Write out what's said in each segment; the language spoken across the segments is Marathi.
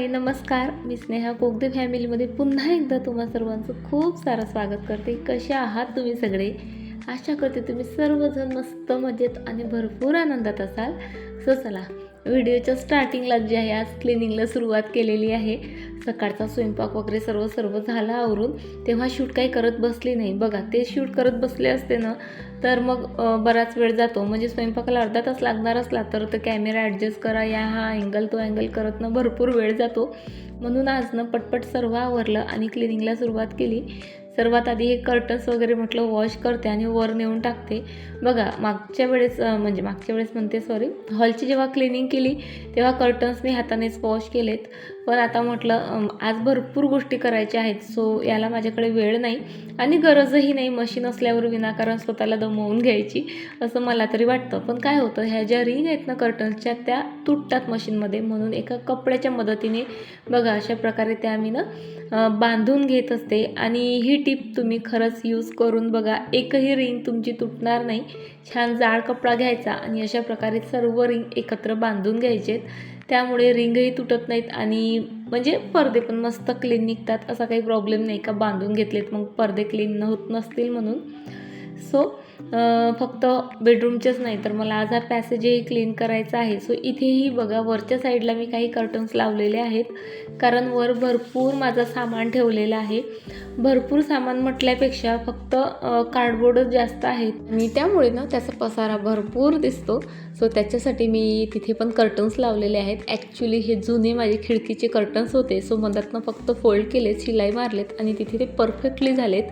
हाय नमस्कार. मी स्नेहा कोगदे फॅमिलीमध्ये पुन्हा एकदा तुम्हा सर्वांचं खूप सारं स्वागत करते. कसे आहात तुम्ही सगळे? आशा करते तुम्ही सर्वजण मस्त मजेत आणि भरपूर आनंदात असाल. सो चला व्हिडिओच्या स्टार्टिंगला जे आहे आज क्लिनिंगला सुरुवात केलेली आहे. सकाळचा स्वयंपाक वगैरे सर्व सर्व झाला आवरून. तेव्हा शूट काही करत बसली नाही. बघा ते शूट करत बसले असते ना तर मग बराच वेळ जातो. म्हणजे स्वयंपाकाला अर्धा तास लागणार असला तर तो कॅमेरा ॲडजस्ट करा. या हा अँगल तो अँगल करत ना भरपूर वेळ जातो. म्हणून आज ना पटपट सर्व आवरलं आणि क्लिनिंगला सुरुवात केली. सर्वात आधी हे कर्टन्स वगैरे म्हटलं वॉश करते आणि वर नेऊन टाकते. बघा मागच्या वेळेस म्हणजे मागच्या वेळेस म्हणते सॉरी हॉलची जेव्हा क्लिनिंग केली तेव्हा कर्टन्स मी हातानेच वॉश केलेत. पण आता म्हटलं आज भरपूर गोष्टी करायच्या आहेत सो याला माझ्याकडे वेळ नाही आणि गरजही नाही मशीन असल्यावर विनाकारण स्वतःला दमवून घ्यायची असं मला तरी वाटतं. पण काय होतं ह्या ज्या रिंग आहेत ना कर्टन्सच्या त्या तुटतात मशीनमध्ये म्हणून एका कपड्याच्या मदतीने बघा अशा प्रकारे त्या मी ना बांधून घेत असते. आणि ही टीप तुम्ही खरंच यूज करून बघा एकही रिंग तुमची तुटणार नाही. छान जाड कपडा घ्यायचा आणि अशा प्रकारे सर्व रिंग एकत्र बांधून घ्यायचेत. त्यामुळे रिंगही तुटत नाहीत आणि म्हणजे पडदे पण मस्त क्लीन निघतात. असा काही प्रॉब्लेम नाही का? बांधून घेतलेत मग पडदे क्लीन होत नसतील म्हणून. सो फक्त बेडरूमचेच नाही तर मला आज हा पॅसेजही क्लीन करायचा आहे. सो इथेही बघा वरच्या साईडला मी काही कर्टन्स लावलेले आहेत. कारण वर भरपूर माझं सामान ठेवलेलं आहे. भरपूर सामान म्हटल्यापेक्षा फक्त कार्डबोर्डच जास्त आहेत. आणि त्यामुळे ना त्याचा पसारा भरपूर दिसतो. सो त्याच्यासाठी मी तिथे पण कर्टन्स लावलेले आहेत. ॲक्च्युली हे जुने माझे खिडकीचे कर्टन्स होते. सो मधातनं फक्त फोल्ड केलेत शिलाई मारलेत आणि तिथे ते परफेक्टली झालेत.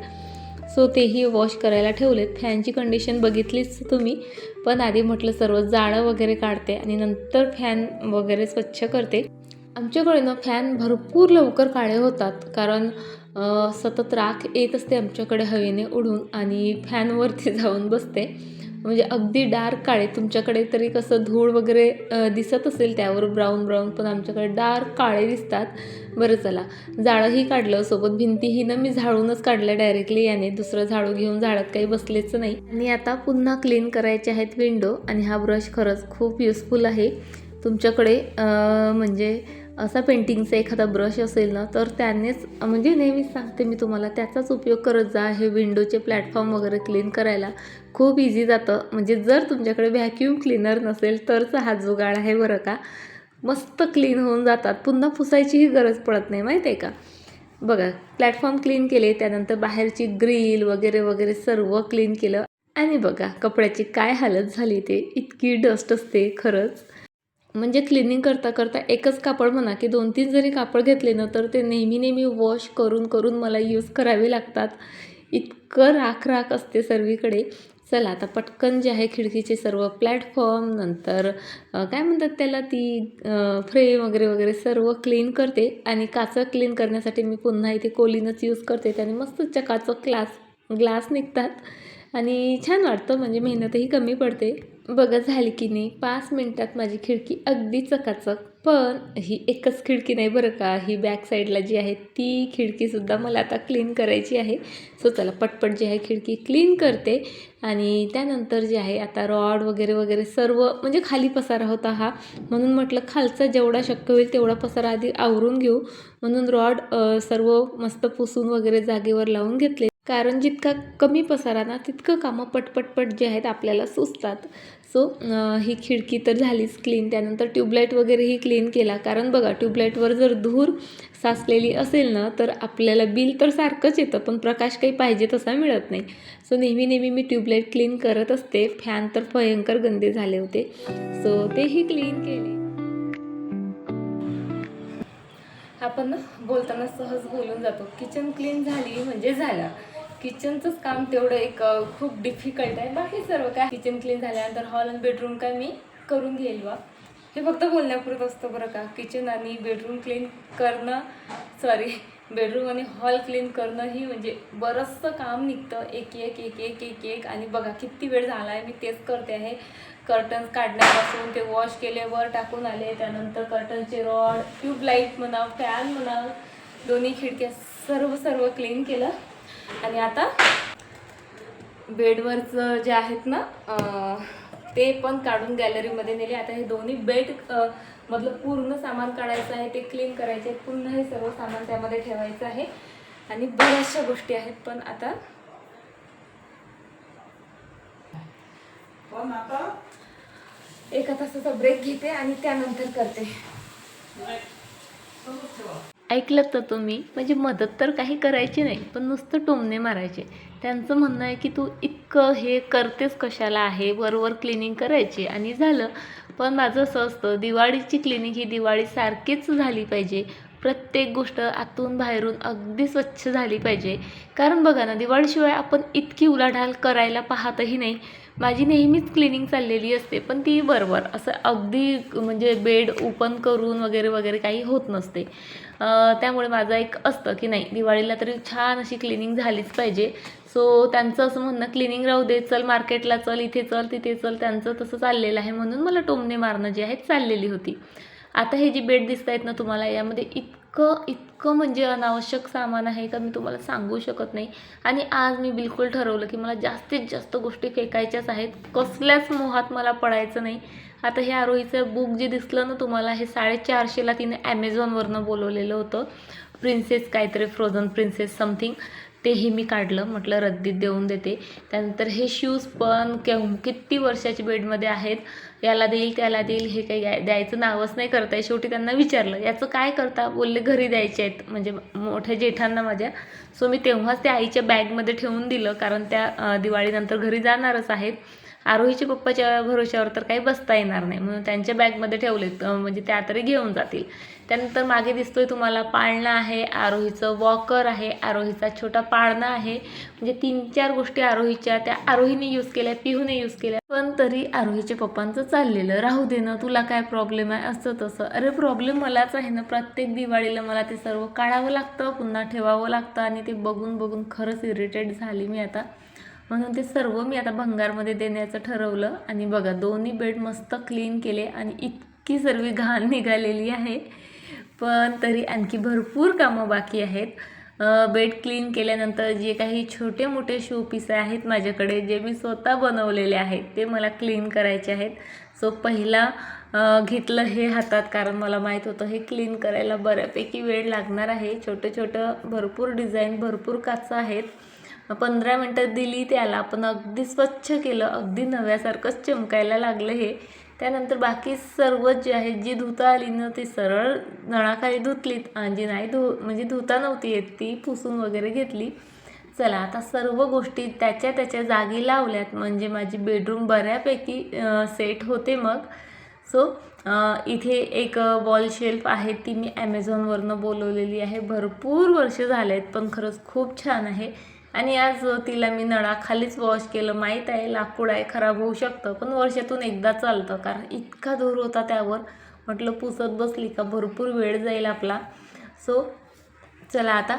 सो तेही वॉश करायला ठेवलेत. फॅनची कंडिशन बघितलीच तुम्ही. पण आधी म्हटलं सर्व जाळं वगैरे काढते आणि नंतर फॅन वगैरे स्वच्छ करते. आमच्याकडे ना फॅन भरपूर लवकर काळे होतात. कारण सतत राख येत असते आमच्याकडे हवेने उडून आणि फॅनवरती जाऊन बसते. म्हणजे अगदी डार्क काळे. तुमच्याकडे तरी कसं धूळ वगैरे दिसत असेल त्यावर ब्राऊन ब्राऊन पण आमच्याकडे डार्क काळे दिसतात. बरं चला जाळंही काढलं. सोबत भिंतीही ना मी झाडूनच काढल्या डायरेक्टली. याने दुसरं झाडू घेऊन झाडात काही बसलेच नाही. आणि आता पुन्हा क्लीन करायचे आहेत विंडो. आणि हा ब्रश खरंच खूप युजफुल आहे. तुमच्याकडे म्हणजे असा पेंटिंगचा एखादा ब्रश असेल ना तर त्यानेच म्हणजे नेहमीच सांगते मी तुम्हाला त्याचाच उपयोग करत जा. हे विंडोचे प्लॅटफॉर्म वगैरे क्लीन करायला खूप इझी जातं. म्हणजे जर तुमच्याकडे व्हॅक्यूम क्लीनर नसेल तरच हा जुगाड आहे बरं का. मस्त क्लीन होऊन जातात. पुन्हा पुसायचीही गरज पडत नाही माहिती आहे का? बघा प्लॅटफॉर्म क्लीन केले त्यानंतर बाहेरची ग्रिल वगैरे वगैरे सर्व क्लीन केलं. आणि बघा कपड्याची काय हालत झाली ते. इतकी डस्ट असते खरंच. म्हणजे क्लिनिंग करता करता एकच कापड म्हणा की दोन तीन जरी कापड घेतले ना तर ते नेहमी नेहमी वॉश करून करून मला यूज करावे लागतात. इतकं राख राख असते सर्वीकडे. चला आता पटकन जे आहे खिडकीचे सर्व प्लॅटफॉर्म नंतर काय म्हणतात त्याला ती फ्रेम वगैरे वगैरे सर्व क्लीन करते. आणि काचं क्लीन करण्यासाठी मी पुन्हा इथे कोलिनच यूज करते. त्याने मस्त चकाचक ग्लास ग्लास निघतात. आणि छान वाटतं म्हणजे मेहनतही कमी पडते. बघा झाली की नाही पाच मिनटात माझी खिडकी अगदी चकाचक. पण ही एकच खिडकी नाही बरं का ही बॅक साईडला जी आहे ती खिडकीसुद्धा मला आता क्लीन करायची आहे. सो चला पटपट जी आहे खिडकी क्लीन करते. आणि त्यानंतर जे आहे आता रॉड वगैरे वगैरे सर्व म्हणजे खाली पसारा होता हा. म्हणून म्हटलं खालचा जेवढा शक्य होईल तेवढा पसारा आधी आवरून घेऊ. म्हणून रॉड सर्व मस्त पुसून वगैरे जागेवर लावून घेतले. कारण जितका कमी पसारा ना तितकं कामं पटपटपट जे आहेत आपल्याला सुचतात. सो ही खिडकी तर झालीच क्लीन त्यानंतर ट्यूबलाईट वगैरेही क्लीन केला. कारण बघा ट्यूबलाईटवर जर धूर साचलेली असेल ना तर आपल्याला बिल तर सारखंच येतं पण प्रकाश काही पाहिजे तसा मिळत नाही. सो नेहमी नेहमी मी ट्यूबलाईट क्लीन करत असते. फॅन तर भयंकर गंदे झाले होते. सो तेही क्लीन केले. आपण ना बोलताना सहज बोलून जातो. किचन क्लीन झाली म्हणजे झालं. किचनचंच काम तेवढं एक खूप डिफिकल्ट आहे. बाकी सर्व काय? किचन क्लीन झाल्यानंतर हॉल आणि बेडरूम काय मी करून घेईल बा. हे फक्त बोलण्यापुरत असतं बरं का. किचन आणि बेडरूम क्लीन करणं सॉरी बेडरूम आणि हॉल क्लीन करणं ही म्हणजे बरंचसं काम निघतं. एक एक एक एक एक एक. आणि बघा किती वेळ झाला आहे मी तेच करते आहे. कर्टन्स काढण्यापासून ते वॉश केले वर टाकून आले. त्यानंतर कर्टनचे रॉड ट्यूबलाईट म्हणा फॅन म्हणा दोन्ही खिडक्या सर्व सर्व क्लीन केलं. आणि आता बेडवरचं जे आहेत ना ते पण काढून गॅलरीमध्ये नेले. आता हे दोन्ही बेड मधलं पूर्ण सामान काढायचं आहे ते क्लीन करायचे आहे. पुन्हा हे सर्व सामान त्यामध्ये ठेवायचं आहे. आणि बऱ्याचशा गोष्टी आहेत पण आता. एका तासाचा ब्रेक घेते आणि त्यानंतर करते. ऐकलं तर तुम्ही. म्हणजे मदत तर काही करायची नाही पण नुसतं टोमणे मारायचे. त्यांचं म्हणणं आहे की तू इतकं हे करतेस कशाला आहे वरवर क्लिनिंग करायची आणि झालं. पण माझं असं असतं दिवाळीची क्लिनिंग ही दिवाळीसारखीच झाली पाहिजे. प्रत्येक गोष्ट आतून बाहेरून अगदी स्वच्छ झाली पाहिजे. कारण बघा ना दिवाळीशिवाय आपण इतकी उलाढाल करायला पाहतही नाही. माझी नेहमीच क्लिनिंग चाललेली असते पण ती बरोबर. असं अगदी म्हणजे बेड ओपन करून वगैरे वगैरे काही होत नसते. त्यामुळे माझं एक असतं की नाही दिवाळीला तरी छान अशी क्लिनिंग झालीच पाहिजे. सो त्यांचं असं म्हणणं क्लिनिंग राहू दे चल मार्केटला चल इथे चल तिथे चल. त्यांचं तसं चाललेलं आहे म्हणून मला टोमणे मारणं जे आहे चाललेली होती. आता हे जी बेड दिसत आहेत ना तुम्हाला यामध्ये इत इतकं इतकं म्हणजे अनावश्यक सामान आहे का मी तुम्हाला सांगू शकत नाही. आणि आज मी बिलकुल ठरवलं की मला जास्तीत जास्त गोष्टी फेकायच्याच आहेत. कसल्याच मोहात मला पडायचं नाही. आता हे आरोहीचं बुक जे दिसलं ना तुम्हाला हे साडेचारशेला तिने ॲमेझॉनवरनं बोलवलेलं होतं. प्रिन्सेस काहीतरी फ्रोझन प्रिन्सेस समथिंग तेही मी काढलं म्हटलं रद्दीत देऊन देते. त्यानंतर हे शूज पण केव किती वर्षाच्या बेडमध्ये आहेत. याला देईल त्याला देईल हे काही द्यायचं नावच नाही करत आहे शेवटी त्यांना विचारलं याचं काय करता? बोलले घरी द्यायचे आहेत. म्हणजे मोठ्या जेठांना माझ्या. सो मी तेव्हाच त्या आईच्या बॅगमध्ये ठेवून दिलं कारण त्या दिवाळीनंतर घरी जाणारच आहेत. आरोहीच्या पप्पाच्या भरोश्यावर तर काही बसता येणार नाही. म्हणून त्यांच्या बॅगमध्ये ठेवलेत म्हणजे त्या तरी घेऊन जातील. त्यानंतर मागे दिसतोय तुम्हाला पाळणा आहे आरोहीचं वॉकर आहे आरोहीचा छोटा पाळणा आहे. म्हणजे तीन चार गोष्टी आरोहीच्या त्या आरोहीने यूज केल्या पिहूने यूज केल्या. पण तरी आरोहीच्या पप्पांचं चाललेलं राहू दे ना तुला काय प्रॉब्लेम आहे? असं तसं. अरे प्रॉब्लेम मलाच आहे ना. प्रत्येक दिवाळीला मला ते सर्व काढावं लागतं पुन्हा ठेवावं लागतं आणि ते बघून बघून खरंच इरिटेट झाली मी आता. म्हणून ते सर्व मी आता भंगारमध्ये देण्याचं ठरवलं. आणि बघा दोन्ही बेड मस्त क्लीन केले आणि इतकी सर्व घाण निघालेली आहे. पण तरी आणखी भरपूर कामं बाकी आहेत. बेड क्लीन केल्यानंतर जे काही छोटे मोठे शो पीस आहेत माझ्याकडे जे मी स्वतः बनवलेले आहेत ते मला क्लीन करायचे आहेत. सो पहिला घेतलं हे हातात कारण मला माहीत होतं हे क्लीन करायला बऱ्यापैकी वेळ लागणार आहे. छोटं छोटं भरपूर डिझाईन भरपूर काचं आहेत. पंधरा मिनटं दिली त्याला पण अगदी स्वच्छ केलं अगदी नव्यासारखंच चमकायला लागलं हे. त्यानंतर बाकी सर्व जे आहे जी धुता आली ना ती सरळ नळाखाली धुतलीत. आणि जी नाही धु म्हणजे धुता नव्हती येत ती पुसून वगैरे घेतली. चला आता सर्व गोष्टी त्याच्या त्याच्या जागी लावल्यात. म्हणजे माझी बेडरूम बऱ्यापैकी सेट होते मग. सो इथे एक वॉल शेल्फ आहे ती मी ॲमेझॉनवरनं बोलवलेली आहे. भरपूर वर्ष झाले आहेत पण खरंच खूप छान आहे. आणि आज तिला मी नळाखालीच वॉश केलं. माहीत आहे लाकूड आहे खराब होऊ शकतं पण वर्षातून एकदा चालतं कारण इतका धूर होता त्यावर. म्हटलं पुसत बसली का? भरपूर वेळ जाईल आपला. सो चला आता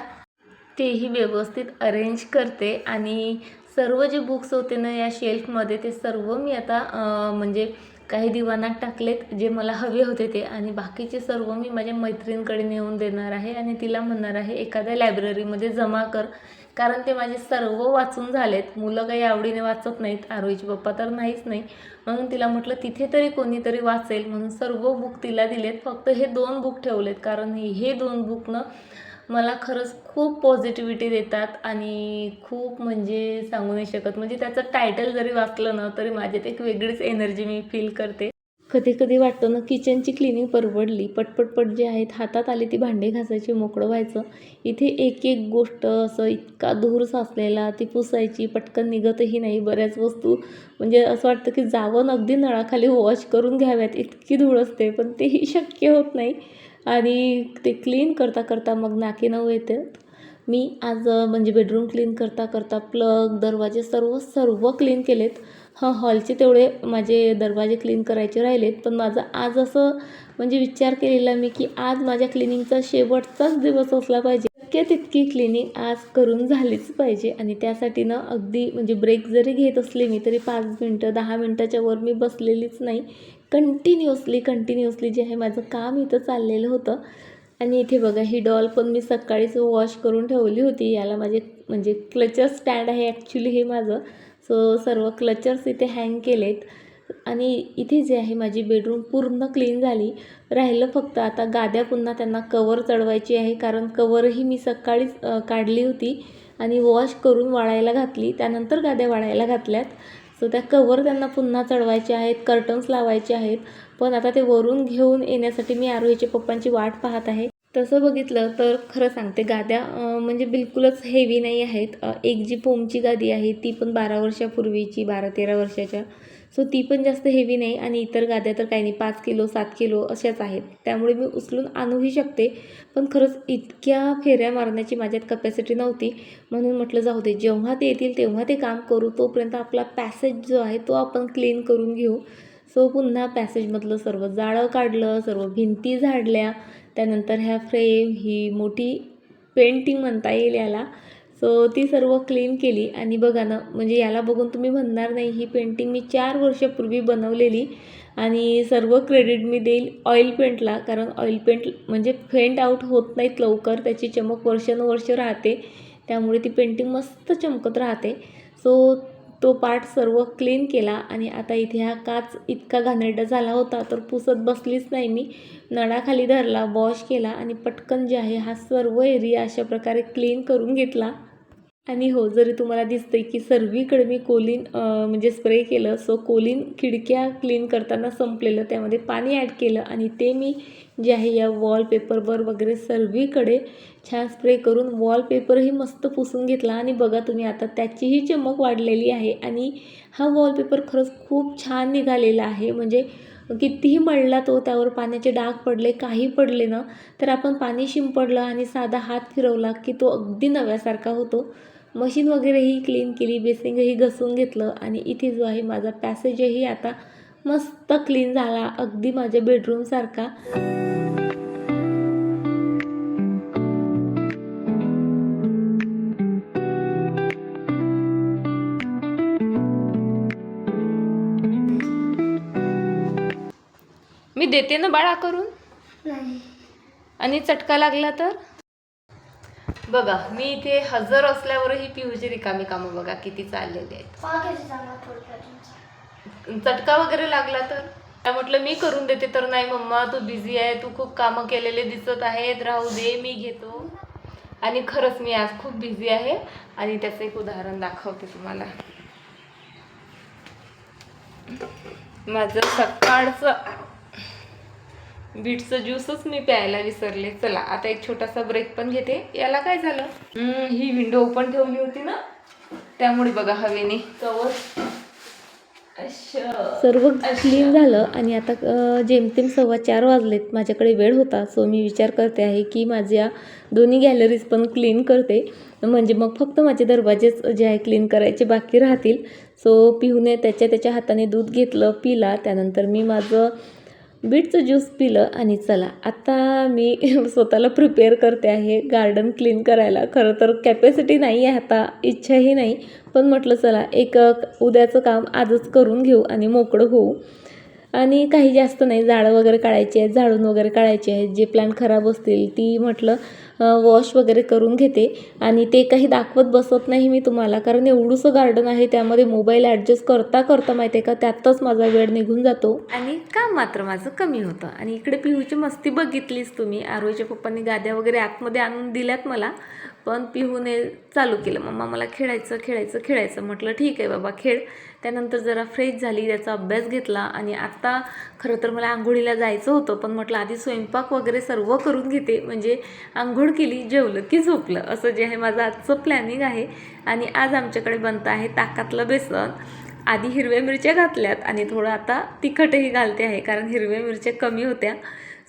तेही व्यवस्थित अरेंज करते आणि सर्व जे बुक्स होते ना या शेल्फमध्ये ते सर्व मी आता म्हणजे काही दिवाणात टाकलेत जे मला हवे होते ते. आणि बाकीचे सर्व मी माझ्या मैत्रिणीकडे नेऊन देणार आहे आणि तिला म्हणणार आहे एखाद्या लायब्ररीमध्ये जमा कर. कारण ते माझे सर्व वाचून झालेत. मुलं काही आवडीने वाचत नाहीत. आरोहीचे पप्पा तर नाहीच नाही. म्हणून तिला म्हटलं तिथे तरी कोणीतरी वाचेल. म्हणून सर्व बुक तिला दिलेत. फक्त हे दोन बुक ठेवलेत. कारण हे दोन बुकनं मला खरंच खूप पॉझिटिव्हिटी देतात आणि खूप म्हणजे सांगू नाही शकत. म्हणजे त्याचं टायटल जरी वाचलं ना तरी माझ्यात एक वेगळीच एनर्जी मी फील करते. कधी कधी वाटतं ना किचनची क्लिनिंग परवडली पटपटपट जे आहेत हातात आली ती भांडे घासायची मोकळं व्हायचं. इथे एक एक गोष्ट असं इतका धूर साचलेला ती पुसायची पटकन निघतही नाही बऱ्याच वस्तू. म्हणजे असं वाटतं की जावं अगदी नळाखाली वॉश करून घ्याव्यात इतकी धूळ असते पण तेही शक्य होत नाही. आणि ते क्लीन करता करता मग नाकी नऊ येते. मी आज म्हणजे बेडरूम क्लीन करता करता प्लग दरवाजे सर्व सर्व क्लीन केलेत. हां हॉलचे तेवढे माझे दरवाजे क्लीन करायचे राहिलेत. पण माझं आज असं म्हणजे विचार केलेला मी की आज माझ्या क्लिनिंगचा शेवटचाच दिवस असला पाहिजे. शक्य तितकी क्लिनिंग आज करून झालीच पाहिजे. आणि त्यासाठी ना अगदी म्हणजे ब्रेक जरी घेत असले मी तरी पाच मिनटं दहा मिनटाच्या वर मी बसलेलीच नाही. कंटिन्युअसली कंटिन्युअसली जे आहे माझं काम इथं चाललेलं होतं. आणि इथे बघा ही डॉल पण मी सकाळीच वॉश करून ठेवली होती. याला माझे म्हणजे क्लचर स्टँड आहे ॲक्च्युली हे माझं. सो सर्व क्लचर्स इथे हँग केलेत. आणि इथे जे आहे माझी बेडरूम पूर्ण क्लीन झाली. राहिलं फक्त आता गाद्या पुन्हा त्यांना कवर चढवायची आहे. कारण कवरही मी सकाळीच काढली होती. आणि वॉश करून वाळायला घातली. त्यानंतर गाद्या वाळायला घातल्यात. सो त्या कवर त्यांना पुन्हा चढवायचे आहेत कर्टन्स लावायचे आहेत. पण आता ते वरून घेऊन येण्यासाठी मी आरोहीच्या पप्पांची वाट पाहत आहे. तसं बघितलं तर खरं सांगते गाद्या म्हणजे बिलकुलच हेवी नाही आहेत. एक जी पोमची गादी आहे ती पण बारा वर्षापूर्वीची बारा तेरा वर्षाच्या. सो ती पण जास्त हेवी नाही आणि इतर गाद्या तर काही नाही. पाच किलो सात किलो अशाच आहेत. त्यामुळे मी उचलून आणूही शकते. पण खरंच इतक्या फेऱ्या मारण्याची माझ्यात कपॅसिटी नव्हती. म्हणून म्हटलं जाऊ दे. जेव्हा ते येतील तेव्हा ते काम करू. तोपर्यंत आपला पॅसेज जो आहे तो आपण क्लीन करून घेऊ. सो पुन्हा पॅसेजमधलं सर्व जाळं काढलं सर्व भिंती झाडल्या. त्यानंतर ह्या फ्रेम ही मोठी पेंटिंग म्हणता येईल याला. सो ती सर्व क्लीन केली. आणि बघा ना म्हणजे याला बघून तुम्ही म्हणणार नाही ही पेंटिंग मी चार वर्षापूर्वी बनवलेली. आणि सर्व क्रेडिट मी देईल ऑइल पेंटला कारण ऑइल पेंट म्हणजे फेंट आऊट होत नाहीत लवकर. त्याची चमक वर्षानुवर्ष राहते. त्यामुळे ती पेंटिंग मस्त चमकत राहते. सो तो पार्ट सर्व क्लीन केला. आणि आता इथे हा काच इतका घाणेरडा झाला होता तर पुसत बसलीच नाही मी. नळाखाली धरला वॉश केला. आणि पटकन जे आहे हा सर्व एरिया अशा प्रकारे क्लीन करून घेतला. आणि हो जरी तुम्हाला दिसतंय की सर्वीकडे मी कोलिन म्हणजे स्प्रे केलं सो कोलिन खिडक्या क्लीन करताना संपलेलं त्यामध्ये पाणी ॲड केलं आणि ते मी जे आहे या वॉलपेपरवर वगैरे सर्वीकडे छान स्प्रे करून वॉलपेपरही मस्त पुसून घेतला. आणि बघा तुम्ही आता त्याचीही चमक वाढलेली आहे आणि हा वॉलपेपर खरंच खूप छान निघालेला आहे. म्हणजे कितीही मळला तो त्यावर पाण्याचे डाग पडले काही पडले ना तर आपण पाणी शिंपडलं आणि साधा हात फिरवला की तो अगदी नव्यासारखा होतो. मशीन वगैरेही क्लीन केली बेसिंगही घसून घेतलं आणि इथे जो आहे माझा पॅसेजही आता मस्त क्लीन झाला अगदी माझ्या बेडरूमसारखा मी देते ना बाळा करून? नाही. आणि चटका लागला तर? बघा मी इथे हजर असल्यावरही पिऊची रिकामी कामं बघा किती चाललेली आहेत. चटका वगैरे लागला तर? त्या म्हटलं मी करून देते तर नाही मम्मा तू बिझी आहे तू खूप कामं केलेले दिसत आहेत राहू दे मी घेतो. आणि खरंच मी आज खूप बिझी आहे. आणि त्याचं एक उदाहरण दाखवते तुम्हाला. माझं सकाळचं बीटचं ज्यूसच मी प्यायला विसरले. चला आता एक छोटासा ब्रेक पण घेते. याला काय झालं? ही विंडो ओपन ठेवली होती ना? त्यामुळे बघा हवेने. कवर. सर्व क्लीन झालं आणि आता जेमतेम सव्वा चार वाजलेत माझ्याकडे वेळ होता. सो मी विचार करते आहे की माझ्या दोन्ही गॅलरीज पण क्लीन करते. म्हणजे मग फक्त माझे दरवाजेच जे आहे क्लीन करायचे बाकी राहतील. सो पिहूने त्याच्या त्याच्या हाताने दूध घेतलं पिला. त्यानंतर मी माझं बीटचं ज्यूस पिलं आणि चला आता मी स्वतःला प्रिपेअर करते आहे गार्डन क्लीन करायला. खरं तर कॅपॅसिटी नाही आहे आता इच्छाही नाही. पण म्हटलं चला एक उद्याचं काम आजच करून घेऊ आणि मोकळं होऊ. आणि काही जास्त नाही झाडं वगैरे काढायची आहेत झाडून वगैरे काढायची आहेत. जे प्लॅन खराब असतील ती म्हटलं वॉश वगैरे करून घेते. आणि ते काही दाखवत बसत नाही मी तुम्हाला कारण एवढंसं गार्डन आहे त्यामध्ये मोबाईल ॲडजस्ट करता करता माहिती आहे का त्यातच माझा वेळ निघून जातो. आणि काम मात्र माझं कमी होतं. आणि इकडे पिहूची मस्ती बघितलीच तुम्ही आरोच्या पप्पांनी गाद्या वगैरे आतमध्ये आणून दिल्यात मला. पण पिहूने चालू केलं. मम्मा मला खेळायचं खेळायचं खेळायचं. म्हटलं ठीक आहे बाबा खेळ. त्यानंतर जरा फ्रेश झाली त्याचा अभ्यास घेतला आणि आत्ता खरं तर मला आंघोळीला जायचं होतं पण म्हटलं आधी स्वयंपाक वगैरे सर्व करून घेते. म्हणजे आंघोळ केली जेवलं की झोपलं. असं जे आहे माझं आजचं प्लॅनिंग आहे. आणि आज आमच्याकडे बनतं आहे ताकातलं बेसन. आधी हिरव्या मिरच्या घातल्यात आणि थोडं आता तिखटही घालते आहे कारण हिरव्या मिरच्या कमी होत्या.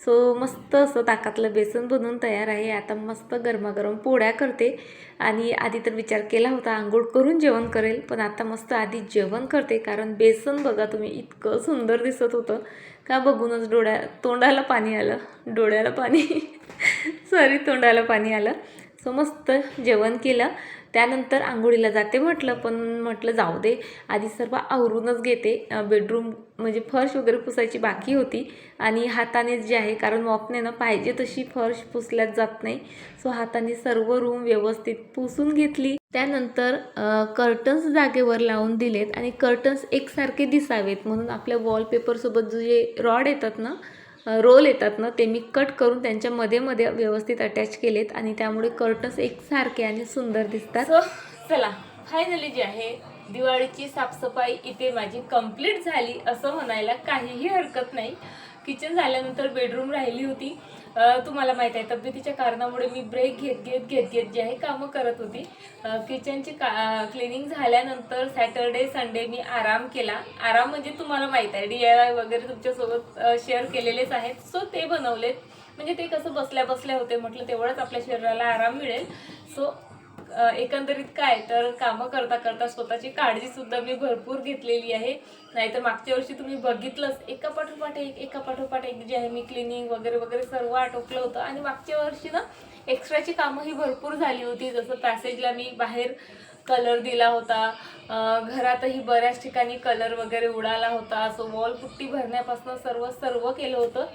सो मस्त असं ताकातलं बेसन बनवून तयार आहे. आता मस्त गरमागरम पोळ्या करते. आणि आधी तर विचार केला होता आंघोळ करून जेवण करेल पण आता मस्त आधी जेवण करते. कारण बेसन बघा तुम्ही इतकं सुंदर दिसत होतं. का बघूनच डोळ्या तोंडाला पाणी आलं. डोळ्याला पाणी. सॉरी तोंडाला पाणी आलं. सो मस्त जेवण केलं. त्यानंतर आंघोळीला जाते म्हटलं पण म्हटलं जाऊ दे. आधी सर्व आवरूनच घेते. बेडरूम म्हणजे फर्श वगैरे पुसायची बाकी होती. आणि हातानेच जे आहे कारण वॉकने ना पाहिजे तशी फर्श पुसल्याच जात नाही. सो हाताने सर्व रूम व्यवस्थित पुसून घेतली. त्यानंतर कर्टन्स जागेवर लावून दिलेत. आणि कर्टन्स एकसारखे दिसावेत. म्हणून आपल्या वॉलपेपरसोबत जे रॉड येतात ना रोल येतात ना ते मी कट करून त्यांच्या मध्ये मध्ये व्यवस्थित अटॅच केलेत आणि त्यामुळे कर्टन्स एकसारखे आणि सुंदर दिसतात. चला फायनली जी आहे दिवाळीची साफसफाई इथे माझी कंप्लीट झाली असं म्हणायला काहीही हरकत नाही. किचन झाल्यानंतर बेडरूम राहिली होती. तुम्हाला माहीत आहे तब्येतीच्या कारणामुळे मी ब्रेक घेत घेत घेत घेत जे आहे कामं करत होती. किचनची का क्लिनिंग झाल्यानंतर सॅटर्डे संडे मी आराम केला. आराम म्हणजे तुम्हाला माहीत आहे डी आय वाय वगैरे तुमच्यासोबत शेअर केलेलेच आहेत. सो ते बनवलेत. म्हणजे ते कसं बसल्या बसल्या होते म्हटलं तेवढंच आपल्या शरीराला आराम मिळेल. सो एकंदरीत काय? तर कामं करता करता स्वतःची काळजी सुद्धा मी भरपूर घेतलेली आहे. नाहीतर मागच्या वर्षी तुम्ही बघितलंच एका पाठोपाठ एक एका पाठोपाठ एक जे आहे मी क्लिनिंग वगैरे वगैरे सर्व आटोपलं होतं. आणि मागच्या वर्षी ना एक्स्ट्राची कामं ही भरपूर झाली होती. जसं पॅसेजला मी बाहेर कलर दिला होता. घरातही बऱ्याच ठिकाणी कलर वगैरे उडाला होता. सो वॉल पुट्टी भरण्यापासून सर्व सर्व केलं होतं.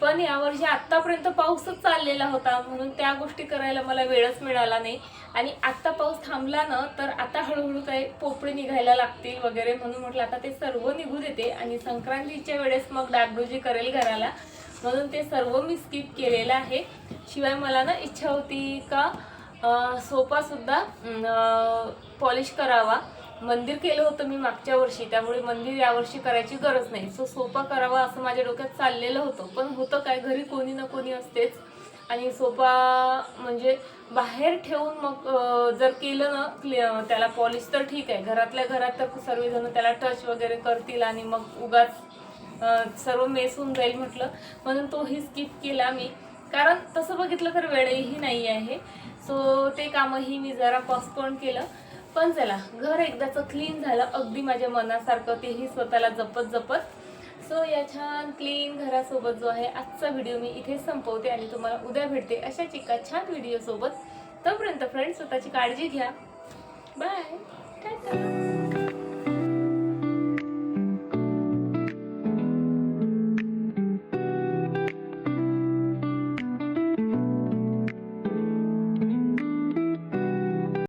पण यावर्षी आतापर्यंत पाऊसच चाललेला होता म्हणून त्या गोष्टी करायला मला वेळच मिळाला नाही. आणि आत्ता पाऊस थांबला ना तर आता हळूहळू काही पोपळे निघायला लागतील वगैरे म्हणून म्हटलं आता ते सर्व निघू देते. आणि संक्रांतीच्या वेळेस मग डागडुजी करेल घराला म्हणून ते सर्व मी स्किप केलेलं आहे. शिवाय मला ना इच्छा होती का सोपासुद्धा पॉलिश करावा. मंदिर केलं होतं मी मागच्या वर्षी. त्यामुळे मंदिर यावर्षी करायची गरज नाही. सो सोपा करावा असं माझ्या डोक्यात चाललेलं होतं. पण होतं काय घरी कोणी ना कोणी असतेच. आणि सोपा म्हणजे बाहेर ठेवून मग जर केलं ना क्लि- त्याला पॉलिश तर ठीक आहे. घरातल्या घरात तर सर्वजण त्याला टच वगैरे करतील आणि मग उगाच सर्व मेस होऊन जाईल म्हटलं. म्हणून तोही स्किप केला मी. कारण तसं बघितलं तर वेळही नाही आहे. सो ते कामही मी जरा पॉस्टपोन केलं. पण चला घर एकदाचं क्लीन झालं अगदी माझ्या मनासारखं तेही स्वतःला जपत जपत. सो या छान क्लीन घरासोबत जो आहे आजचा व्हिडिओ मी इथे संपवते आणि तुम्हाला उद्या भेटते अशाच एका छान व्हिडिओसोबत तोपर्यंत फ्रेंड स्वतःची काळजी घ्या. बाय टाटा